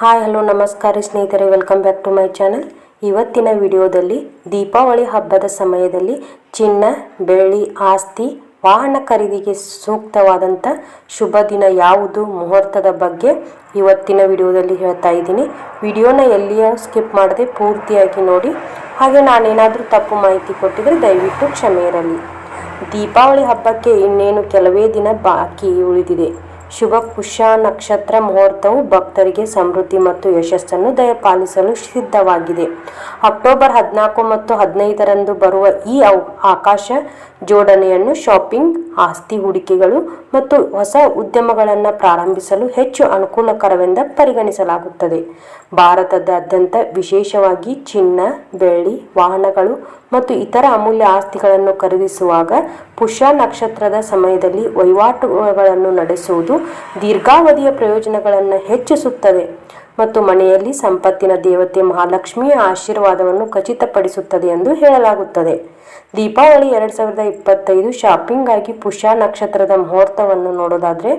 Hi, hello, ನಮಸ್ಕಾರ ಸ್ನೇಹಿತರೆ welcome back to my channel ಇವತ್ತಿನ ವಿಡಿಯೋದಲ್ಲಿ ದೀಪಾವಳಿ ಹಬ್ಬದ ಸಮಯದಲ್ಲಿ ಚಿನ್ನ, ಬೆಳ್ಳಿ, ಆಸ್ತಿ, ವಾಹನ ಖರೀದಿಗೆ ಸೂಕ್ತವಾದಂಥ ಶುಭ ದಿನ ಯಾವುದು, ಮುಹೂರ್ತದ ಬಗ್ಗೆ ಇವತ್ತಿನ ವಿಡಿಯೋದಲ್ಲಿ ಹೇಳ್ತಾ ಇದ್ದೀನಿ. ವಿಡಿಯೋನ ಎಲ್ಲಿಯೂ ಸ್ಕಿಪ್ ಮಾಡದೆ ಪೂರ್ತಿಯಾಗಿ ನೋಡಿ. ಹಾಗೆ ನಾನೇನಾದರೂ ತಪ್ಪು ಮಾಹಿತಿ ಕೊಟ್ಟಿದ್ರೆ ದಯವಿಟ್ಟು ಕ್ಷಮೆ ಇರಲಿ. ದೀಪಾವಳಿ ಹಬ್ಬಕ್ಕೆ ಇನ್ನೇನು ಕೆಲವೇ ದಿನ ಬಾಕಿ ಉಳಿದಿದೆ. ಶುಭ ಪುಷ್ಯ ನಕ್ಷತ್ರ ಮುಹೂರ್ತವು ಭಕ್ತರಿಗೆ ಸಮೃದ್ಧಿ ಮತ್ತು ಯಶಸ್ಸನ್ನು ದಯಪಾಲಿಸಲು ಸಿದ್ಧವಾಗಿದೆ. ಅಕ್ಟೋಬರ್ ಹದಿನಾಲ್ಕು ಮತ್ತು ಹದಿನೈದರಂದು ಬರುವ ಈ ಆಕಾಶ ಜೋಡಣೆಯನ್ನು ಶಾಪಿಂಗ್, ಆಸ್ತಿ ಹೂಡಿಕೆಗಳು ಮತ್ತು ಹೊಸ ಉದ್ಯಮಗಳನ್ನು ಪ್ರಾರಂಭಿಸಲು ಹೆಚ್ಚು ಅನುಕೂಲಕರವೆಂದು ಪರಿಗಣಿಸಲಾಗುತ್ತದೆ. ಭಾರತದಾದ್ಯಂತ ವಿಶೇಷವಾಗಿ ಚಿನ್ನ, ಬೆಳ್ಳಿ, ವಾಹನಗಳು ಮತ್ತು ಇತರ ಅಮೂಲ್ಯ ಆಸ್ತಿಗಳನ್ನು ಖರೀದಿಸುವಾಗ ಪುಷ್ಯ ನಕ್ಷತ್ರದ ಸಮಯದಲ್ಲಿ ವಹಿವಾಟುಗಳನ್ನು ನಡೆಸುವುದು ದೀರ್ಘಾವಧಿಯ ಪ್ರಯೋಜನಗಳನ್ನು ಹೆಚ್ಚಿಸುತ್ತದೆ ಮತ್ತು ಮನೆಯಲ್ಲಿ ಸಂಪತ್ತಿನ ದೇವತೆ ಮಹಾಲಕ್ಷ್ಮಿಯ ಆಶೀರ್ವಾದವನ್ನು ಖಚಿತಪಡಿಸುತ್ತದೆ ಎಂದು ಹೇಳಲಾಗುತ್ತದೆ. ದೀಪಾವಳಿ ಎರಡು ಸಾವಿರದ ಇಪ್ಪತ್ತೈದು ಶಾಪಿಂಗ್ ಆಗಿ ಪುಷ್ಯ ನಕ್ಷತ್ರದ ಮುಹೂರ್ತವನ್ನು ನೋಡೋದಾದ್ರೆ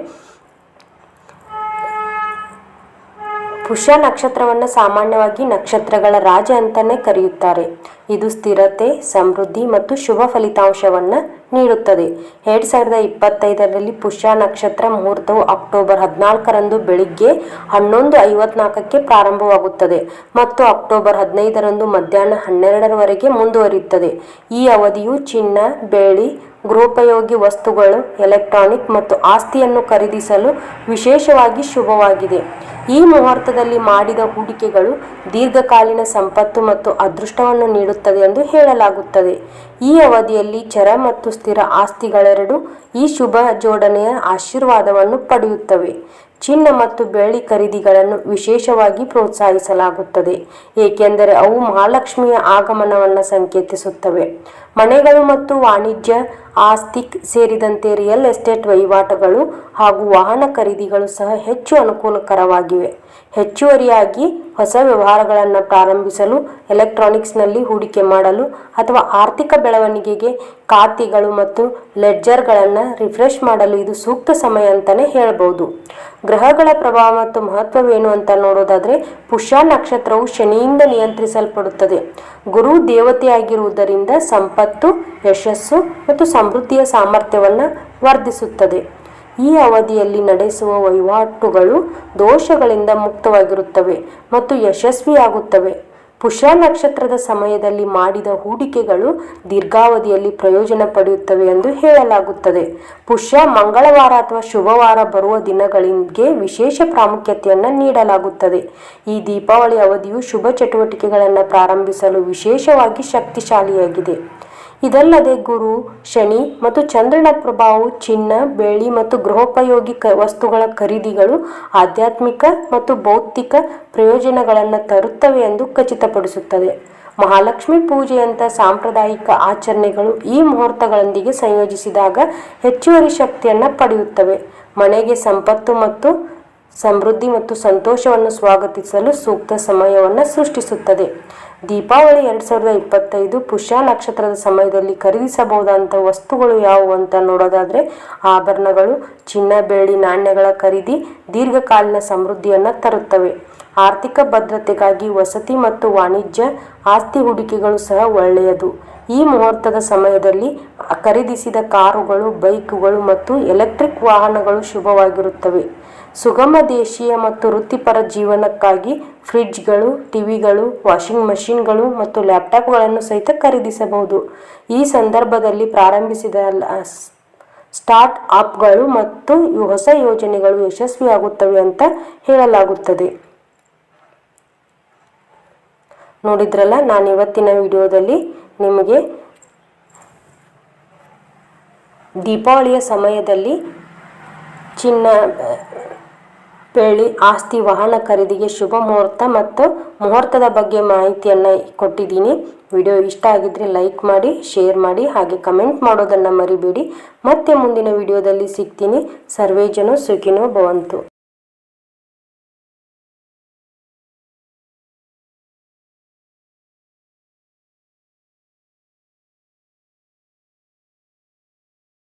ಪುಷ್ಯ ನಕ್ಷತ್ರವನ್ನು ಸಾಮಾನ್ಯವಾಗಿ ನಕ್ಷತ್ರಗಳ ರಾಜ ಅಂತಾನೆ ಕರೆಯುತ್ತಾರೆ. ಇದು ಸ್ಥಿರತೆ, ಸಮೃದ್ಧಿ ಮತ್ತು ಶುಭ ಫಲಿತಾಂಶವನ್ನು ನೀಡುತ್ತದೆ. ಎರಡು ಸಾವಿರದ ಇಪ್ಪತ್ತೈದರಲ್ಲಿ ಪುಷ್ಯ ನಕ್ಷತ್ರ ಮುಹೂರ್ತವು ಅಕ್ಟೋಬರ್ ಹದಿನಾಲ್ಕರಂದು ಬೆಳಿಗ್ಗೆ ಹನ್ನೊಂದು ಐವತ್ನಾಲ್ಕಕ್ಕೆ ಪ್ರಾರಂಭವಾಗುತ್ತದೆ ಮತ್ತು ಅಕ್ಟೋಬರ್ ಹದಿನೈದರಂದು ಮಧ್ಯಾಹ್ನ ಹನ್ನೆರಡರವರೆಗೆ ಮುಂದುವರಿಯುತ್ತದೆ. ಈ ಅವಧಿಯು ಚಿನ್ನ, ಬೆಳ್ಳಿ, ಗೃಹೋಪಯೋಗಿ ವಸ್ತುಗಳು, ಎಲೆಕ್ಟ್ರಾನಿಕ್ ಮತ್ತು ಆಸ್ತಿಯನ್ನು ಖರೀದಿಸಲು ವಿಶೇಷವಾಗಿ ಶುಭವಾಗಿದೆ. ಈ ಮುಹೂರ್ತದಲ್ಲಿ ಮಾಡಿದ ಹೂಡಿಕೆಗಳು ದೀರ್ಘಕಾಲೀನ ಸಂಪತ್ತು ಮತ್ತು ಅದೃಷ್ಟವನ್ನು ನೀಡುತ್ತದೆ ಎಂದು ಹೇಳಲಾಗುತ್ತದೆ. ಈ ಅವಧಿಯಲ್ಲಿ ಚರ ಮತ್ತು ಸ್ಥಿರ ಆಸ್ತಿಗಳೆರಡು ಈ ಶುಭ ಜೋಡಣೆಯ ಆಶೀರ್ವಾದವನ್ನು ಪಡೆಯುತ್ತವೆ. ಚಿನ್ನ ಮತ್ತು ಬೆಳ್ಳಿ ಖರೀದಿಗಳನ್ನು ವಿಶೇಷವಾಗಿ ಪ್ರೋತ್ಸಾಹಿಸಲಾಗುತ್ತದೆ, ಏಕೆಂದರೆ ಅವು ಮಹಾಲಕ್ಷ್ಮಿಯ ಆಗಮನವನ್ನು ಸಂಕೇತಿಸುತ್ತವೆ. ಮನೆಗಳು ಮತ್ತು ವಾಣಿಜ್ಯ ಆಸ್ತಿ ಸೇರಿದಂತೆ ರಿಯಲ್ ಎಸ್ಟೇಟ್ ವಹಿವಾಟುಗಳು ಹಾಗೂ ವಾಹನ ಖರೀದಿಗಳು ಸಹ ಹೆಚ್ಚು ಅನುಕೂಲಕರವಾಗಿವೆ. ಹೆಚ್ಚುವರಿಯಾಗಿ ಹೊಸ ವ್ಯವಹಾರಗಳನ್ನು ಪ್ರಾರಂಭಿಸಲು, ಎಲೆಕ್ಟ್ರಾನಿಕ್ಸ್ನಲ್ಲಿ ಹೂಡಿಕೆ ಮಾಡಲು ಅಥವಾ ಆರ್ಥಿಕ ಬೆಳವಣಿಗೆಗೆ ಖಾತೆಗಳು ಮತ್ತು ಲೆಡ್ಜರ್ಗಳನ್ನು ರಿಫ್ರೆಶ್ ಮಾಡಲು ಇದು ಸೂಕ್ತ ಸಮಯ ಅಂತಲೇ ಹೇಳ್ಬೋದು. ಗ್ರಹಗಳ ಪ್ರಭಾವ ಮತ್ತು ಮಹತ್ವವೇನು ಅಂತ ನೋಡೋದಾದರೆ, ಪುಷ್ಯ ನಕ್ಷತ್ರವು ಶನಿಯಿಂದ ನಿಯಂತ್ರಿಸಲ್ಪಡುತ್ತದೆ. ಗುರು ದೇವತೆಯಾಗಿರುವುದರಿಂದ ಸಂಪತ್ತು, ಯಶಸ್ಸು ಮತ್ತು ಸಮೃದ್ಧಿಯ ಸಾಮರ್ಥ್ಯವನ್ನು ವರ್ಧಿಸುತ್ತದೆ. ಈ ಅವಧಿಯಲ್ಲಿ ನಡೆಸುವ ವಹಿವಾಟುಗಳು ದೋಷಗಳಿಂದ ಮುಕ್ತವಾಗಿರುತ್ತವೆ ಮತ್ತು ಯಶಸ್ವಿಯಾಗುತ್ತವೆ. ಪುಷ್ಯ ನಕ್ಷತ್ರದ ಸಮಯದಲ್ಲಿ ಮಾಡಿದ ಹೂಡಿಕೆಗಳು ದೀರ್ಘಾವಧಿಯಲ್ಲಿ ಪ್ರಯೋಜನ ಪಡೆಯುತ್ತವೆ ಎಂದು ಹೇಳಲಾಗುತ್ತದೆ. ಪುಷ್ಯ, ಮಂಗಳವಾರ ಅಥವಾ ಶುಭವಾರ ಬರುವ ದಿನಗಳಿಗೆ ವಿಶೇಷ ಪ್ರಾಮುಖ್ಯತೆಯನ್ನು ನೀಡಲಾಗುತ್ತದೆ. ಈ ದೀಪಾವಳಿ ಅವಧಿಯು ಶುಭ ಚಟುವಟಿಕೆಗಳನ್ನು ಪ್ರಾರಂಭಿಸಲು ವಿಶೇಷವಾಗಿ ಶಕ್ತಿಶಾಲಿಯಾಗಿದೆ. ಇದಲ್ಲದೆ ಗುರು, ಶನಿ ಮತ್ತು ಚಂದ್ರನ ಪ್ರಭಾವವು ಚಿನ್ನ, ಬೆಳ್ಳಿ ಮತ್ತು ಗೃಹೋಪಯೋಗಿ ವಸ್ತುಗಳ ಖರೀದಿಗಳು, ಆಧ್ಯಾತ್ಮಿಕ ಮತ್ತು ಭೌತಿಕ ಪ್ರಯೋಜನಗಳನ್ನು ತರುತ್ತವೆ ಎಂದು ಖಚಿತಪಡಿಸುತ್ತದೆ. ಮಹಾಲಕ್ಷ್ಮಿ ಪೂಜೆಯಂಥ ಸಾಂಪ್ರದಾಯಿಕ ಆಚರಣೆಗಳು ಈ ಮುಹೂರ್ತಗಳೊಂದಿಗೆ ಸಂಯೋಜಿಸಿದಾಗ ಹೆಚ್ಚುವರಿ ಶಕ್ತಿಯನ್ನು ಪಡೆಯುತ್ತವೆ. ಮನೆಗೆ ಸಂಪತ್ತು ಮತ್ತು ಸಮೃದ್ಧಿ ಮತ್ತು ಸಂತೋಷವನ್ನು ಸ್ವಾಗತಿಸಲು ಸೂಕ್ತ ಸಮಯವನ್ನು ಸೃಷ್ಟಿಸುತ್ತದೆ. ದೀಪಾವಳಿ ಎರಡು ಸಾವಿರದ ಇಪ್ಪತ್ತೈದು ಪುಷ್ಯ ನಕ್ಷತ್ರದ ಸಮಯದಲ್ಲಿ ಖರೀದಿಸಬಹುದಾದಂಥ ವಸ್ತುಗಳು ಯಾವುವು ಅಂತ ನೋಡೋದಾದರೆ ಆಭರಣಗಳು, ಚಿನ್ನ, ಬೆಳ್ಳಿ, ನಾಣ್ಯಗಳ ಖರೀದಿ, ದೀರ್ಘಕಾಲೀನ ಸಮೃದ್ಧಿಯನ್ನು ತರುತ್ತವೆ. ಆರ್ಥಿಕ ಭದ್ರತೆಗಾಗಿ ವಸತಿ ಮತ್ತು ವಾಣಿಜ್ಯ ಆಸ್ತಿ ಹೂಡಿಕೆಗಳು ಸಹ ಒಳ್ಳೆಯದು. ಈ ಮುಹೂರ್ತದ ಸಮಯದಲ್ಲಿ ಖರೀದಿಸಿದ ಕಾರುಗಳು, ಬೈಕುಗಳು ಮತ್ತು ಎಲೆಕ್ಟ್ರಿಕ್ ವಾಹನಗಳು ಶುಭವಾಗಿರುತ್ತವೆ. ಸುಗಮ ದೇಶೀಯ ಮತ್ತು ವೃತ್ತಿಪರ ಜೀವನಕ್ಕಾಗಿ ಫ್ರಿಡ್ಜ್ಗಳು, ಟಿವಿಗಳು, ವಾಷಿಂಗ್ ಮಷಿನ್ಗಳು ಮತ್ತು ಲ್ಯಾಪ್ಟಾಪ್ಗಳನ್ನು ಸಹಿತ ಖರೀದಿಸಬಹುದು. ಈ ಸಂದರ್ಭದಲ್ಲಿ ಪ್ರಾರಂಭಿಸಿದ ಸ್ಟಾರ್ಟ್ ಅಪ್ಗಳು ಮತ್ತು ಹೊಸ ಯೋಜನೆಗಳು ಯಶಸ್ವಿಯಾಗುತ್ತವೆ ಅಂತ ಹೇಳಲಾಗುತ್ತದೆ. ನೋಡಿದ್ರಲ್ಲ, ನಾನು ಇವತ್ತಿನ ವಿಡಿಯೋದಲ್ಲಿ ನಿಮಗೆ ದೀಪಾವಳಿಯ ಸಮಯದಲ್ಲಿ ಚಿನ್ನ, ಬೆಳ್ಳಿ, ಆಸ್ತಿ, ವಾಹನ ಖರೀದಿಗೆ ಶುಭ ಮುಹೂರ್ತ ಮತ್ತು ಮುಹೂರ್ತದ ಬಗ್ಗೆ ಮಾಹಿತಿಯನ್ನು ಕೊಟ್ಟಿದ್ದೀನಿ. ವಿಡಿಯೋ ಇಷ್ಟ ಆಗಿದ್ರೆ ಲೈಕ್ ಮಾಡಿ, ಶೇರ್ ಮಾಡಿ, ಹಾಗೆ ಕಮೆಂಟ್ ಮಾಡೋದನ್ನು ಮರಿಬೇಡಿ. ಮತ್ತೆ ಮುಂದಿನ ವಿಡಿಯೋದಲ್ಲಿ ಸಿಗ್ತೀನಿ. ಸರ್ವೇ ಜನ ಸುಖಿನೋ ಭವಂತು.